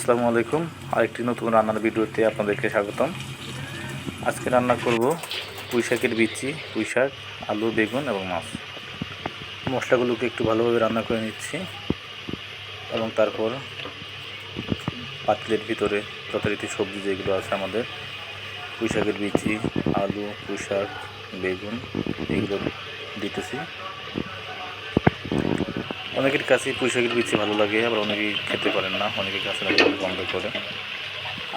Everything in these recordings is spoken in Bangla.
আসসালামু আলাইকুম। আরেকটি নতুন রান্নার ভিডিওতে আপনাদেরকে স্বাগতম। আজকে রান্না করব পুঁই শাকের বিচি, পুঁই শাক, আলু, বেগুন এবং মাছ। মশলাগুলোকে একটু ভালোভাবে রান্না করে নিচ্ছি এবং তারপর পাতিলের ভিতরে যথারীতি সবজি যেগুলো আছে আমাদের, পুঁই শাকের বিচি, আলু, পুঁই শাক, বেগুন, এগুলো দিতেছি। অনেকের কাছেই পুঁই শাকের বিচি ভালো লাগে, আবার অনেকেই খেতে পারেন না, অনেকের কাছে বন্ধ করে।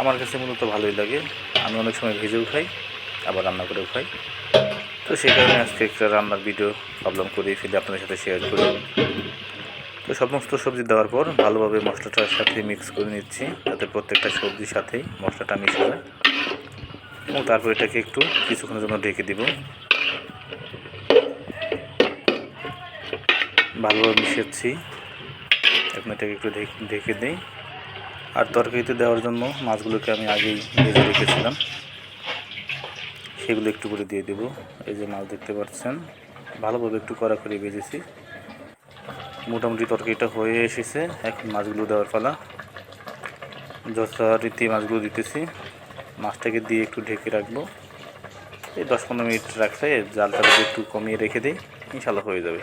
আমার কাছে মূলত ভালোই লাগে। আমি অনেক সময় ভেজেও খাই, আবার রান্না করেও খাই। তো সেই কারণে আজকে একটা রান্নার ভিডিও ভাবলাম করে ফেলে, আপনাদের সাথে শেয়ার করি। তো সমস্ত সবজি দেওয়ার পর ভালোভাবে মশলাটার সাথে মিক্স করে নিচ্ছি, যাতে প্রত্যেকটা সবজির সাথেই মশলাটা মিশে যায়। এবং তারপর এটাকে একটু কিছুক্ষণের জন্য ঢেকে দিব। ভালোভাবে মিশাচ্ছি। এখন এটাকে একটু ঢেকে দিই। আর তরকারিতে দেওয়ার জন্য মাছগুলোকে আমি আগেই ভেজে রেখেছিলাম। সেগুলো একটু করে দিয়ে দেব। এই যে মাছ দেখতে পাচ্ছেন, ভালোভাবে একটু কড়া করে ভেজেছি। মোটামুটি তরকারিটা হয়ে এসেছে। এখন মাছগুলো দেওয়ার পালা। যথারীতি মাছগুলো দিতেছি। মাছটাকে দিয়ে একটু ঢেকে রাখব। এই দশ পনেরো মিনিট রাখলে জালটা যদি একটু কমিয়ে রেখে দিই, ইনশাল্লাহ হয়ে যাবে।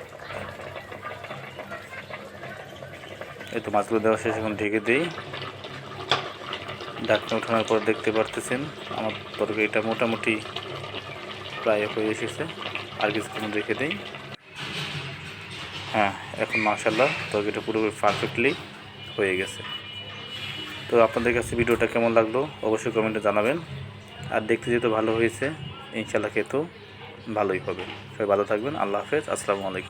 এই তো মাছগুলো দেওয়া শেষ, এখন ঢেকে দিই। ঢাকনা ওঠানোর পর দেখতে পারতেছেন, আমার তরকারিটা মোটামুটি প্রায় হয়ে এসেছে। আর কিছুক্ষণ রেখে দিই। হ্যাঁ এখন মাশাল্লাহ তরকারিটা পুরোপুরি পারফেক্টলি হয়ে গেছে। তো আপনাদের কাছে ভিডিওটা কেমন লাগল অবশ্যই কমেন্টে জানাবেন। আর দেখতে যেহেতু ভালো হয়েছে ইনশাল্লাহ খেতেও ভালোই হবে। সবাই ভালো থাকবেন, আল্লাহ হাফেজ, আসসালামু আলাইকুম।